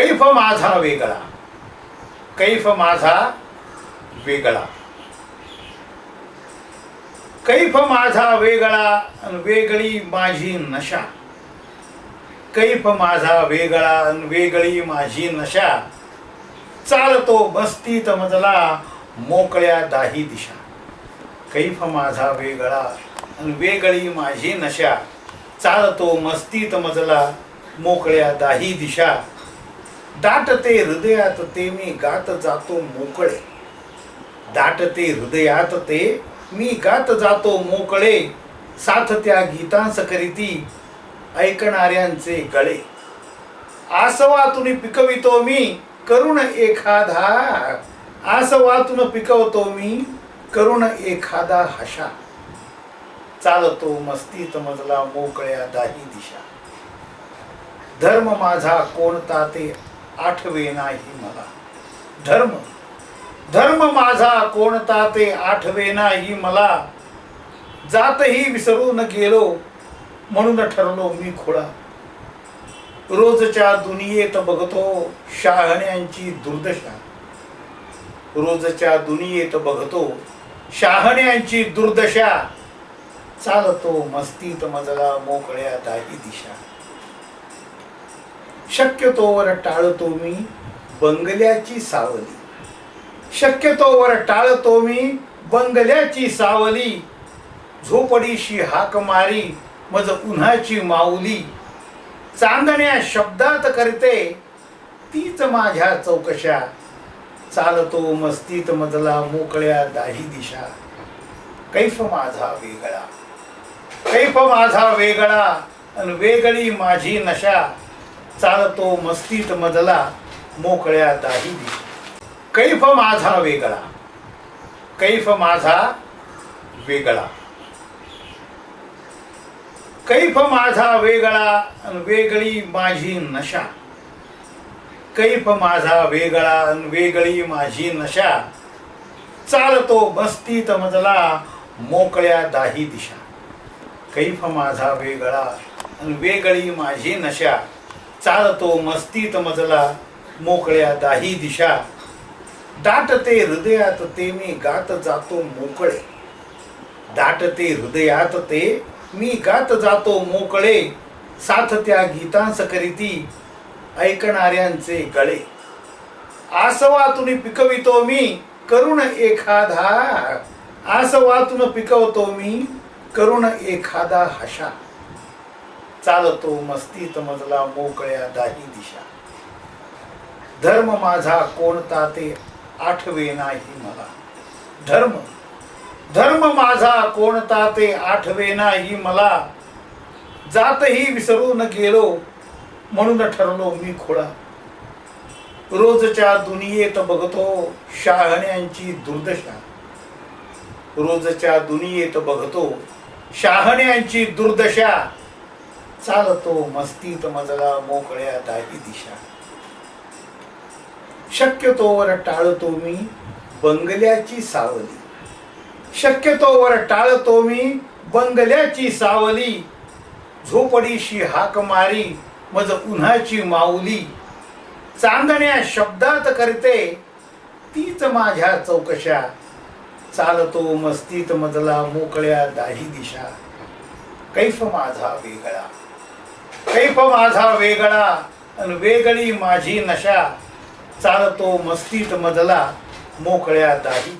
कैफ माझा वेगळा कैफ माझा वेगळा कैफ माझा वेगळा अन वेगळी माझी नशा कैफ माझा वेगळा अन वेगळी माझी नशा चालतो मस्तीत मजला मोकळ्या दाही दिशा कैफ माझा वेगळा अन वेगळी माझी नशा चालतो मस्तीत मजला मोकळ्या दाही दिशा दाटते हृदयात ते मी गात जातो मोकळे. दाटते हृदयात ते मी गात जातो मोकळे. साथ त्या गीतांस करीती ऐकणाऱ्यांचे गळे. आसवातून पिकवितो मी करुण एखादा. आसवातून पिकवतो मी करुण एखादा हशा. चालतो मस्तीत मजला मोकळ्या दाही दिशा. धर्म माझा कोणता ते आठवे नाही मला. धर्म. धर्म माझा कोणता ते आठवे नाही मला. जातही विसरून गेलो म्हणून ठरलो मी खोडा. रोजच्या दुनियेत बघतो शहाण्यांची दुर्दशा. रोजच्या दुनियेत बघतो शहाण्यांची दुर्दशा. चालतो मस्तीत मजला मोकळ्या दाही दिशा. शक्यतोवर टाळतो मी बंगल्याची सावली. शक्यतोवर टाळतो मी बंगल्याची सावली. झोपडीशी हाक मारी मज उन्हाची माऊली. चांदण्या शब्दात करते तीच माझ्या चौकशा. चालतो मस्तीत मजला मोकळ्या दाही दिशा. कैफ माझा वेगळा. कैफ माझा वेगळा आणि वेगळी माझी नशा. चालतो मस्तीत मजला मोकळ्या दाही दिशा कैफ माझा वेगळा. कैफ माझा वेगळा. कैफ माझा वेगळा वेगळी माझी नशा. कैफ माझा वेगळा वेगळी माझी नशा. चालतो मस्तीत मजला मोकळ्या दाही दिशा. कैफ माझा वेगळा अन वेगळी माझी नशा. चालतो मस्तीत मजला मोकळ्या दाही दिशा. दाटते हृदयात ते मी गात जातो मोकळे. दाटते हृदयात ते मी गात जातो मोकळे. साथ त्या गीतांस करीती ऐकणाऱ्यांचे गळे. आसवातून पिकवितो मी करुण एखादा. आसवातून पिकवतो मी करुण एखादा हशा. चालतो मस्तीत मजला मोकळ्या दाही दिशा. धर्म माझा कोणता ते आठवे नाही मला. धर्म धर्म माझा कोणता ते आठवे नाही मला. जातही विसरून गेलो म्हणून ठरलो मी खोडा रोजच्या दुनियेत बघतो शहाण्यांची दुर्दशा. रोजच्या दुनियेत बघतो शहाण्यांची दुर्दशा. चालतो मस्तीत मजला मोकळ्या दाही दिशा. शक्यतोवर टाळतो मी बंगल्याची सावली. शक्यतोवर टाळतो मी बंगल्याची सावली. झोपडीशी हाक मारी मज उन्हाची माऊली. चांदण्या शब्दात करते तीच माझ्या चौकशा. चालतो मस्तीत मजला मोकळ्या दाही दिशा. कैफ माझा वेगळा. कैफ माझा वेगळा अन वेगळी माझी नशा. चालतो मस्तीत मजला मोकळ्या दाही